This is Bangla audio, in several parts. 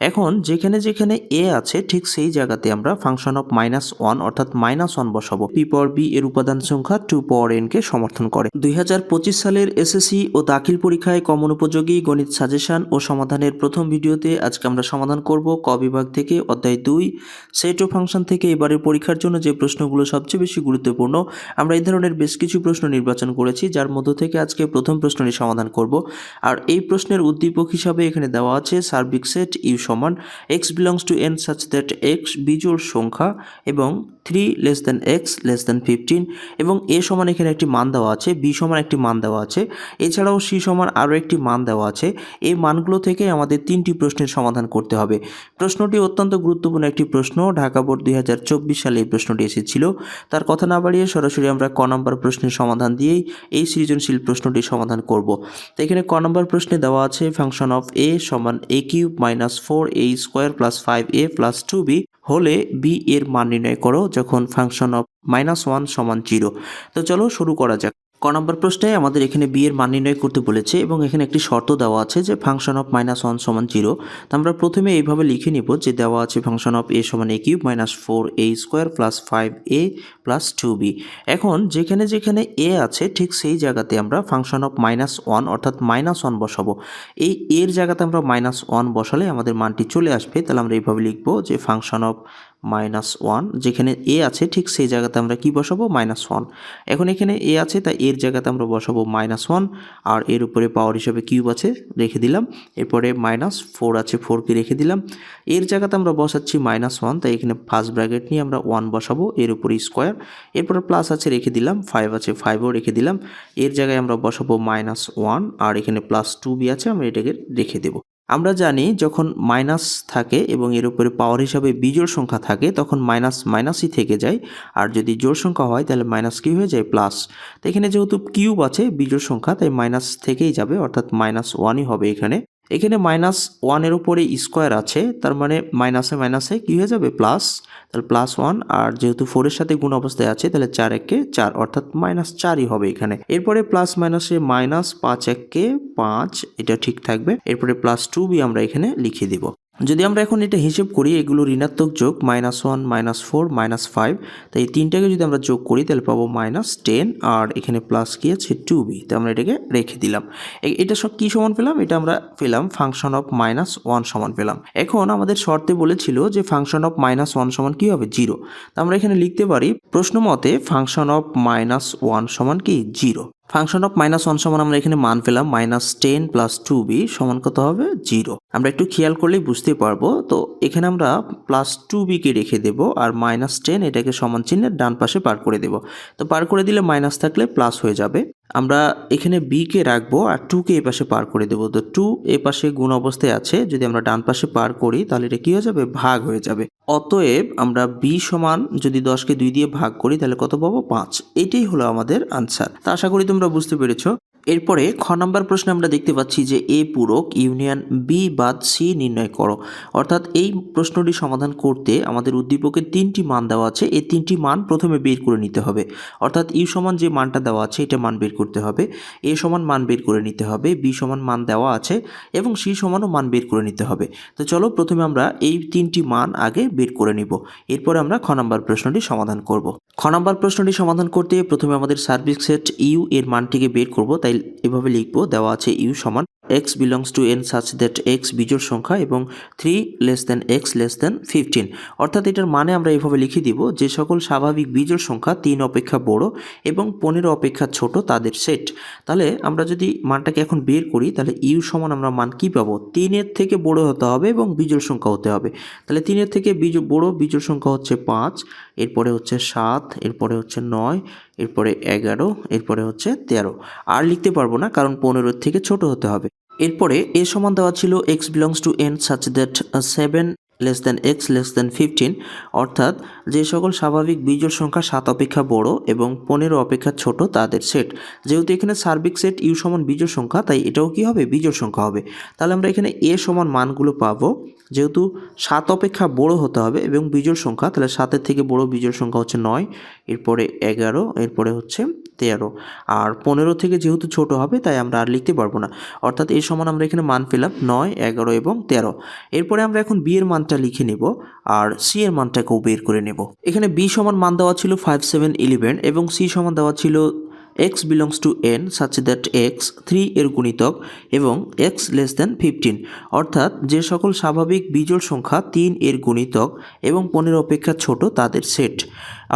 এখন যেখানে যেখানে এ আছে, ঠিক সেই জায়গাতে আমরা ফাংশন অফ মাইনাস ওয়ান অর্থাৎ মাইনাস ওয়ান বসাবো। পি পাওয়ার বি এর উপাদান সংখ্যা টু পাওয়ার এন কে সমর্থন করে। দুই হাজার পঁচিশ সালের এসএসসি ও দাখিল পরীক্ষায় কমন উপযোগী গণিত সাজেশন ও সমাধানের প্রথম ভিডিওতে আজকে আমরা সমাধান করব ক বিভাগ থেকে অধ্যায় দুই। সেট ও ফাংশন থেকে এবারের পরীক্ষার জন্য যে প্রশ্নগুলো সবচেয়ে বেশি গুরুত্বপূর্ণ, আমরা এই ধরনের বেশ কিছু প্রশ্ন নির্বাচন করেছি, যার মধ্য থেকে আজকে প্রথম প্রশ্নটি সমাধান করব। আর এই প্রশ্নের উদ্দীপক হিসাবে এখানে দেওয়া আছে সার্বিক সেট ইউ সমান X belongs to N such that X বিজোড় সংখ্যা এবং three less than X less than fifteen এবং এ সমান এখানে একটি মান দেওয়া আছে বি সমান একটি মান দেওয়া আছে, এছাড়াও সি সমান আরও একটি মান দেওয়া আছে। এই মানগুলো থেকে আমাদের তিনটি প্রশ্নের সমাধান করতে হবে। প্রশ্নটি অত্যন্ত গুরুত্বপূর্ণ একটি প্রশ্ন, ঢাকা বোর্ড দুই হাজার চব্বিশ সালে এই প্রশ্নটি এসেছিল। তার কথা না বাড়িয়ে সরাসরি আমরা ক নম্বর প্রশ্নের সমাধান দিয়েই এই সৃজনশীল প্রশ্নটির সমাধান করব। তো এখানে ক নম্বর প্রশ্নে দেওয়া আছে ফাংশন অফ এ সমান A cube minus four A square plus five A plus two B হলে বি এর মান নির্ণয় করো যখন ফাংশন অফ মাইনাস ওয়ান সমান জিরো তো চলো শুরু করা যাক। ক নম্বর প্রশ্নে আমাদের এখানে বি এর মান নির্ণয় করতে বলেছে এবং এখানে একটি শর্ত দেওয়া আছে যে ফাংশন অফ মাইনাস ওয়ান সমান জিরো। তো আমরা প্রথমে এইভাবে লিখে নিব যে দেওয়া আছে ফাংশন অফ এ সমান A cube minus four A square plus five A plus two B এখন যেখানে যেখানে এ আছে, ঠিক সেই জায়গাতে আমরা ফাংশন অফ মাইনাস ওয়ান অর্থাৎ মাইনাস ওয়ান বসাবো। এই এর জায়গাতে আমরা মাইনাস ওয়ান বসালে আমাদের মানটি চলে আসবে। তাহলে আমরা এইভাবে লিখব যে ফাংশন অফ মাইনাস ওয়ান, যেখানে এ আছে, ঠিক সেই জায়গাতে আমরা কি বসাবো? Minus one. এখন এখানে এ আছে, তাই এর জায়গাতে আমরা বসাবো মাইনাস ওয়ান, আর এর উপরে পাওয়ার হিসাবে কিউব আছে, রেখে দিলাম। এরপরে মাইনাস ফোর আছে, ফোরকে রেখে দিলাম। এর জায়গাতে আমরা বসাচ্ছি মাইনাস ওয়ান, তাই এখানে ফার্স্ট ব্র্যাকেট নিয়ে আমরা ওয়ান বসাবো, এর উপরে স্কোয়ার এরপরে প্লাস আছে, রেখে দিলাম ফাইভ আছে ফাইভও রেখে দিলাম। এর জায়গায় আমরা বসাবো মাইনাস ওয়ান, আর এখানে প্লাস টু বি আছে, আমরা এটাকে রেখে দেবো। আমরা জানি যখন মাইনাস থাকে এবং এর উপরে পাওয়ার হিসাবে বিজোড় সংখ্যা থাকে, তখন মাইনাস মাইনাসই থেকে যায়। আর যদি জোড় সংখ্যা হয়, তাহলে মাইনাস কি হয়ে যায়? প্লাস তো এখানে যেহেতু কিউব আছে, বিজোড় সংখ্যা, তাই মাইনাস থেকেই যাবে, অর্থাৎ মাইনাস ওয়ানই হবে এখানে। এখানে মাইনাস ওয়ানের উপরে স্কোয়ার আছে, তার মানে মাইনাসে মাইনাসে কি হয়ে যাবে? প্লাস তাহলে প্লাস ওয়ান আর যেহেতু ফোরের সাথে গুণ অবস্থায় আছে, তাহলে চার এককে চার, অর্থাৎ মাইনাস চারই হবে এখানে। এরপরে প্লাস মাইনাসে মাইনাস পাঁচ এককে পাঁচ, এটা ঠিক থাকবে। এরপরে প্লাস টু বি আমরা এখানে লিখে দিব। যদি আমরা এখন এটা হিসেব করি, এগুলো ঋণাত্মক যোগ minus one minus four minus five তাই এই তিনটাকে যদি আমরা যোগ করি, তাহলে পাবো মাইনাস টেন আর এখানে প্লাস কি আছে টু বি তো আমরা এটাকে রেখে দিলাম। এটা সব কী সমান পেলাম? এটা আমরা পেলাম ফাংশন অফ মাইনাস ওয়ান সমান পেলাম। এখন আমাদের শর্তে বলেছিল যে ফাংশন অফ মাইনাস ওয়ান সমান কী হবে? জিরো তো আমরা এখানে লিখতে পারি, প্রশ্ন মতে ফাংশন অফ মাইনাস ওয়ান সমান কি? Zero function of minus one সমান আমরা এখানে মান পেলাম minus ten plus two B সমান কত হবে? জিরো আমরা একটু খেয়াল করলেই বুঝতে পারব। তো এখানে আমরা প্লাস টু বিকে রেখে দেব আর মাইনাস টেন এটাকে সমান চিহ্নের ডান পাশে পার করে দেব। তো পার করে দিলে মাইনাস থাকলে প্লাস হয়ে যাবে। আমরা এখানে বিকে রাখব আর টুকে এ পাশে পার করে দেবো। তো টু এ পাশে গুণ অবস্থায় আছে, যদি আমরা ডান পাশে পার করি, তাহলে এটা কী হয়ে যাবে? ভাগ হয়ে যাবে। অতএব আমরা বি সমান যদি দশকে দুই দিয়ে ভাগ করি, তাহলে কত পাবো? পাঁচ। এটাই হলো আমাদের আনসার তা আশা করি তোমরা বুঝতে পেরেছ। এরপরে খ নম্বর প্রশ্নে আমরা দেখতে পাচ্ছি যে এ পূরক ইউনিয়ন বি বাদ সি নির্ণয় করো। অর্থাৎ এই প্রশ্নটি সমাধান করতে আমাদের উদ্দীপকের তিনটি মান দেওয়া আছে। এই তিনটি মান প্রথমে বের করে নিতে হবে। অর্থাৎ ইউ সমান যে মানটা দেওয়া আছে, এটা মান বের করতে হবে। এ সমান মান বের করে নিতে হবে, বি সমান মান দেওয়া আছে এবং সি সমানও মান বের করে নিতে হবে। তো চলো প্রথমে আমরা এই তিনটি মান আগে বের করে নিব। এরপর আমরা খ নম্বর প্রশ্নটি সমাধান করব। খ নম্বর প্রশ্নটি সমাধান করতে প্রথমে আমাদের সার্ভিস সেট ইউ এর মানটিকে বের করব। তাই এভাবে লিখব, দেওয়া আছে ইউ সমান X belongs to N such that X বিজোড় সংখ্যা এবং three less than X less than fifteen অর্থাৎ এটার মানে আমরা এভাবে লিখে দিব, যে সকল স্বাভাবিক বিজোড় সংখ্যা তিন অপেক্ষা বড় এবং পনেরো অপেক্ষা ছোট তাদের সেট তাহলে আমরা যদি মানটাকে এখন বের করি, তাহলে ইউ সমান আমরা মান কি পাবো? তিনের থেকে বড় হতে হবে এবং বিজোড় সংখ্যা হতে হবে। তাহলে তিনের থেকে বিজ, বড় বিজোড় সংখ্যা হচ্ছে পাঁচ, এরপরে হচ্ছে সাত, এরপরে হচ্ছে নয় এরপরে এগারো, এরপরে হচ্ছে তেরো। আর লিখতে পারব না, কারণ পনেরোর থেকে ছোট হতে হবে। এরপরে এ সমান দেওয়া ছিল X belongs to N such that seven less than X less than fifteen অর্থাৎ যে সকল স্বাভাবিক বিজোড় সংখ্যা সাত অপেক্ষা বড় এবং পনেরো অপেক্ষা ছোট তাদের সেট যেহেতু এখানে সার্বিক সেট ইউ সমান বিজোড় সংখ্যা, তাই এটাও কি হবে? বিজোড় সংখ্যা হবে। তাহলে আমরা এখানে এ সমান মানগুলো পাবো। যেহেতু সাত অপেক্ষা বড় হতে হবে এবং বিজোড় সংখ্যা, তাহলে সাতের থেকে বড় বিজোড় সংখ্যা হচ্ছে নয়, এরপরে এগারো, এরপরে হচ্ছে তেরো। আর পনেরো থেকে যেহেতু ছোট হবে, তাই আমরা আর লিখতে পারব না। অর্থাৎ এই সমান আমরা এখানে মান পেলাম নয়, এগারো এবং তেরো। এরপরে আমরা এখন বি এর মানটা লিখে নেব আর সি এর মানটাকেও বের করে নেব। এখানে বি সমান মান দেওয়া ছিল ফাইভ সেভেন ইলেভেন এবং সি সমান দেওয়া ছিল X belongs to N such that X three এর গুণিতক এবং এক্স লেস দ্যান ফিফটিন অর্থাৎ যে সকল স্বাভাবিক বিজোড় সংখ্যা তিন এর গুণিতক এবং পনেরো অপেক্ষা ছোট তাদের সেট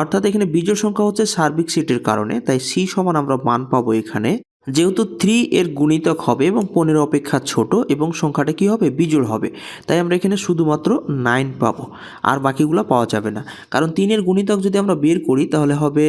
অর্থাৎ এখানে বিজোড় সংখ্যা হচ্ছে সার্বিক সেটের কারণে, তাই সি সমান আমরা মান পাবো এখানে যেহেতু থ্রি এর গুণিতক হবে এবং পনেরো অপেক্ষা ছোট এবং সংখ্যাটা কি হবে? বিজোড় হবে। তাই আমরা এখানে শুধুমাত্র নাইন পাবো। আর বাকিগুলো পাওয়া যাবে না। কারণ তিনের গুণিতক যদি আমরা বের করি, তাহলে হবে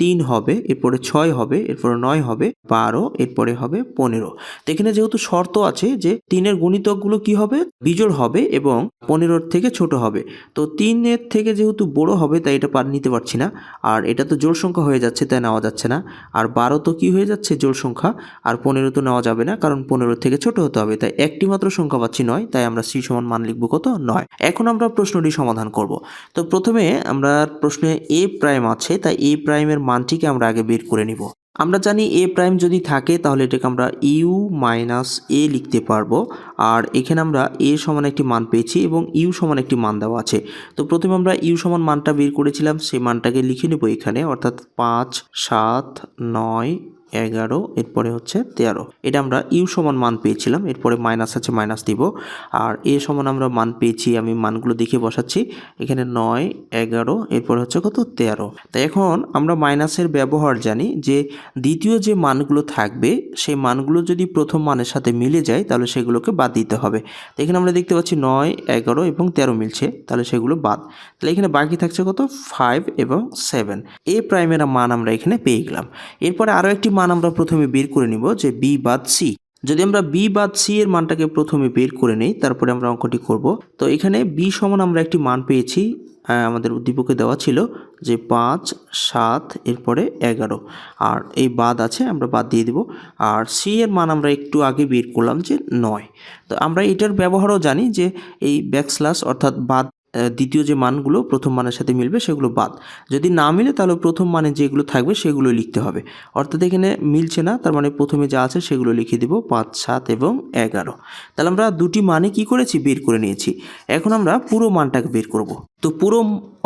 তিন হবে, এরপরে ছয় হবে, এরপরে নয় হবে, বারো, এরপরে হবে পনেরো। তো এখানে যেহেতু শর্ত আছে যে তিনের গুণিতকগুলো কি হবে? বিজোড় হবে এবং পনেরোর থেকে ছোট হবে। তো তিনের থেকে যেহেতু বড় হবে, তাই এটা নিতে পারছি না। আর এটা তো জোড় সংখ্যা হয়ে যাচ্ছে, তাই নেওয়া যাচ্ছে না। আর বারো তো কি হয়ে যাচ্ছে? জোড় সংখ্যা আর পনেরো তো নেওয়া যাবে না, কারণ পনেরো থেকে ছোট হতে হবে। তাই একটি মাত্র সংখ্যা পাচ্ছি নয়, তাই আমরা সি সমান মান লিখব কত? নয়। এখন আমরা প্রশ্নটি সমাধান করব। তো প্রথমে আমরা প্রশ্নে এ প্রাইম আছে, তাই এ প্রাইমের মানটিকে আমরা আগে বের করে নিব। আমরা জানি এ প্রাইম যদি থাকে, তাহলে এটাকে আমরা ইউ মাইনাস এ লিখতে পারব। আর এখানে আমরা এ সমান একটি মান পেয়েছি এবং ইউ সমান একটি মান দেওয়া আছে। তো প্রথমে আমরা ইউ সমান মানটা বের করেছিলাম, সেই মানটাকে লিখে নেব এখানে, অর্থাৎ পাঁচ, সাত, নয় এগারো, এরপরে হচ্ছে তেরো। এটা আমরা ইউ সমান মান পেয়েছিলাম, এরপরে মাইনাস আছে, মাইনাস দিব। আর এ সমান আমরা মান পেয়েছি, আমি মানগুলো দেখে বসাচ্ছি। এখানে নয়, এগারো, এরপরে হচ্ছে কত? তেরো। তাই এখন আমরা মাইনাসের ব্যবহার জানি যে দ্বিতীয় যে মানগুলো থাকবে, সেই মানগুলো যদি প্রথম মানের সাথে মিলে যায়, তাহলে সেগুলোকে বাদ দিতে হবে। তো এখানে আমরা দেখতে পাচ্ছি নয়, এগারো এবং তেরো মিলছে, তাহলে সেগুলো বাদ। তাহলে এখানে বাকি থাকছে কত? ফাইভ এবং সেভেন। এ প্রাইমের মান আমরা এখানে পেয়ে গেলাম। এরপরে আরও একটি মান আমরা প্রথমে বের করে নিব যে বি বাদ সি যদি আমরা বি বাদ সি এর মানটাকে প্রথমে বের করে নেই, তারপরে আমরা অঙ্কটি করব। তো এখানে বি সমান আমরা একটি মান পেয়েছি আমাদের উদ্দীপকে দেওয়া ছিল যে পাঁচ, সাত, এরপরে এগারো। আর এই বাদ আছে, আমরা বাদ দিয়ে দিব। আর সি এর মান আমরা একটু আগে বের করলাম যে নয়। তো আমরা এটার ব্যবহারও জানি যে এই ব্যাকস্ল্যাশ অর্থাৎ বাদ দ্বিতীয় যে মানগুলো প্রথম মানের সাথে মিলবে সেগুলো বাদ। যদি না মিলে তাহলে প্রথম মানে যেগুলো থাকবে সেগুলো লিখতে হবে। অর্থাৎ এখানে মিলছে না, তার মানে প্রথমে যা আছে সেগুলো লিখে দিব পাঁচ, সাত এবং এগারো। তাহলে আমরা দুটি মানে কি করেছি? বের করে নিয়েছি। এখন আমরা পুরো মানটাকে বের করব। তো পুরো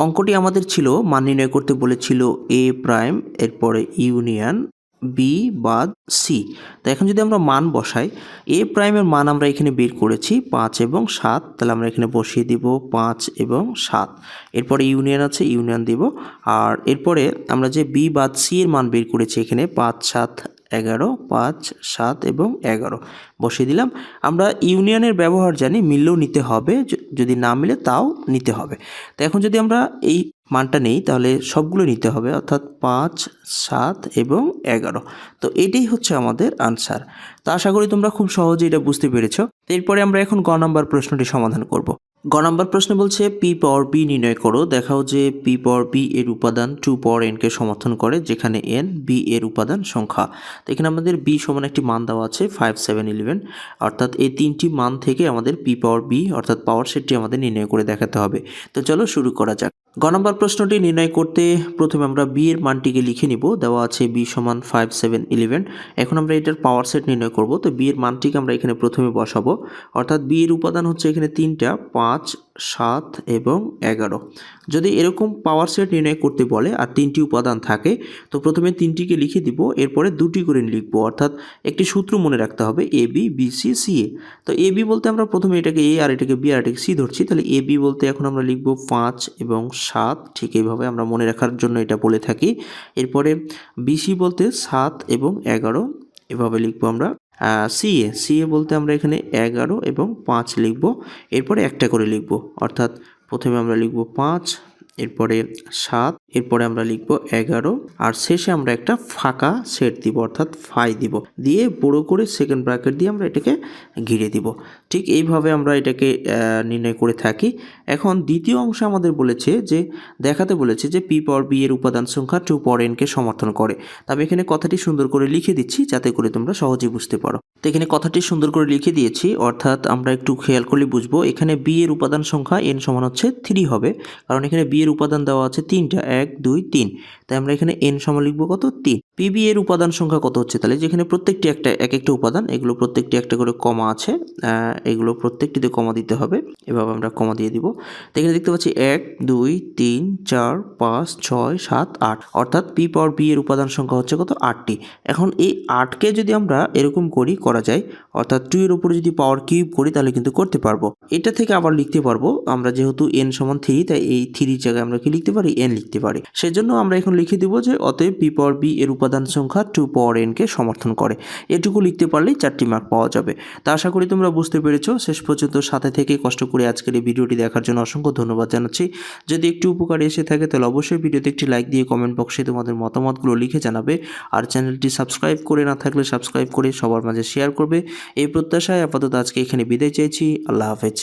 অঙ্কটি আমাদের ছিল মান নির্ণয় করতে বলেছিল এ প্রাইম, এরপরে ইউনিয়ন বি বাদ সি তো এখন যদি আমরা মান বসাই এ প্রাইমের মান আমরা এখানে বের করেছি পাঁচ এবং সাত, তাহলে আমরা এখানে বসিয়ে দিব পাঁচ এবং সাত। এরপরে ইউনিয়ন আছে ইউনিয়ন দিব। আর এরপরে আমরা যে বি বাদ সি এর মান বের করেছি এখানে পাঁচ, সাত এগারো, পাঁচ, সাত এবং এগারো। বসিয়ে দিলাম। আমরা ইউনিয়নের ব্যবহার জানি, মিললেও নিতে হবে। যদি না মিলে তাও নিতে হবে। তো এখন যদি আমরা এই মানটা নেই, তাহলে সবগুলো নিতে হবে, অর্থাৎ পাঁচ, সাত এবং এগারো। তো এটাই হচ্ছে আমাদের আনসার তো আশা করি তোমরা খুব সহজে এটা বুঝতে পেরেছ। এরপরে আমরা এখন গ নম্বর প্রশ্নটি সমাধান করব। গ নম্বর প্রশ্ন বলছে পি পাওয়ার বি নির্ণয় করো, দেখাও যে পি পাওয়ার বি এর উপাদান টু পাওয়ার এনকে সমর্থন করে, যেখানে এন বি এর উপাদান সংখ্যা। তো এখানে আমাদের বি সমান একটি মান দেওয়া আছে ফাইভ সেভেন ইলেভেন অর্থাৎ এই তিনটি মান থেকে আমাদের পি পাওয়ার বি অর্থাৎ পাওয়ার সেটটি আমাদের নির্ণয় করে দেখাতে হবে। তো চলো শুরু করা যাক। গ নম্বর প্রশ্নটি নির্ণয় করতে প্রথমে আমরা বি এর মানটিকে লিখে নিব। দেওয়া আছে বি সমান ফাইভ সেভেন ইলেভেন এখন আমরা এটার পাওয়ার সেট নির্ণয় করব। তো বি এর মানটিকে আমরা এখানে প্রথমে বসাবো। অর্থাৎ বি এর উপাদান হচ্ছে এখানে তিনটা, পাঁচ সাত এবং এগারো। যদি এরকম পাওয়ার সেট নির্ণয় করতে বলে আর তিনটি উপাদান থাকে, তো প্রথমে তিনটিকে লিখে দিব, এরপরে দুটি করে লিখব। অর্থাৎ একটি সূত্র মনে রাখতে হবে A B B C C A তো এ বি বলতে আমরা প্রথমে এটাকে এ আর এটাকে বি আর এটাকে সি ধরছি, তাহলে এ বি বলতে এখন আমরা লিখব পাঁচ এবং সাত। ঠিক এইভাবে আমরা মনে রাখার জন্য এটা বলে থাকি। এরপরে বিসি বলতে সাত এবং এগারো। এভাবে লিখব আমরা সিএ সিএ বলতে আমরা এখানে এগারো এবং পাঁচ লিখব। এরপরে একটা করে লিখব। অর্থাৎ প্রথমে আমরা লিখব পাঁচ এরপরে সাত, এরপরে আমরা লিখব এগারো, আর শেষে আমরা একটা ফাঁকা সেট দিব, অর্থাৎ ফাই দিব। দিয়ে বড় করে সেকেন্ড ব্র্যাকেট দিয়ে আমরা এটাকে ঘিরে দিব। ঠিক এইভাবে আমরা এটাকে নির্ণয় করে থাকি। এখন দ্বিতীয় অংশে আমাদের বলেছে যে, দেখাতে বলেছে যে পি পাওয়ার বি এর উপাদান সংখ্যা টু পাওয়ার এনকে সমর্থন করে। তা আমি এখানে কথাটি সুন্দর করে লিখে দিচ্ছি, যাতে করে তোমরা সহজে বুঝতে পারো। তো এখানে কথাটি সুন্দর করে লিখে দিয়েছি, অর্থাৎ আমরা একটু খেয়াল করলে বুঝব, এখানে বি এর উপাদান সংখ্যা এন সমান হচ্ছে থ্রি হবে। কারণ এখানে বি এর উপাদান দেওয়া আছে তিনটা এক দুই তিন। তাই আমরা এখানে এন সমান লিখব কত? তিন। পিবি এর উপাদান সংখ্যা কত হচ্ছে? তাহলে যেখানে প্রত্যেকটি একটা এক একটা উপাদান, এগুলো প্রত্যেকটি একটা করে কমা আছে এগুলো প্রত্যেকটিতে কমা দিতে হবে। এভাবে আমরা কমা দিয়ে দিব। তো এখানে দেখতে পাচ্ছি এক, দুই, তিন, চার, পাঁচ, ছয়, সাত, আট। অর্থাৎ পি পাওয়ার বি এর উপাদান সংখ্যা হচ্ছে কত? আটটি। এখন এই আটকে যদি আমরা এরকম করি, করা যায়। অর্থাৎ টু এর উপরে যদি পাওয়ার কিউব করি, তাহলে কিন্তু করতে পারব। এটা থেকে আবার লিখতে পারব, আমরা যেহেতু এন সমান থ্রি তাই এই থ্রির জায়গায় আমরা কি লিখতে পারি? এন লিখতে পারি। সেজন্য আমরা এখন লিখে দিব যে অতএব পি পাওয়ার বি এর উপাদান সংখ্যা টু পাওয়ার এনকে সমর্থন করে। এটুকু লিখতে পারলেই চারটি মার্ক পাওয়া যাবে। তা আশা করি তোমরা বুঝতে পেরেছ। শেষ পর্যন্ত সাথে থেকে কষ্ট করে আজকের এই ভিডিওটি দেখার জন্য অসংখ্য ধন্যবাদ জানাচ্ছি। যদি একটু উপকার এসে থাকে, তাহলে অবশ্যই ভিডিওতে একটি লাইক দিয়ে কমেন্ট বক্সে তোমাদের মতামতগুলো লিখে জানাবে। আর চ্যানেলটি সাবস্ক্রাইব করে না থাকলে সাবস্ক্রাইব করে সবার মাঝে শেয়ার করবে। এই প্রত্যাশায় আপাতত আজকে এখানে বিদায় চাইছি। আল্লাহ হাফেজ।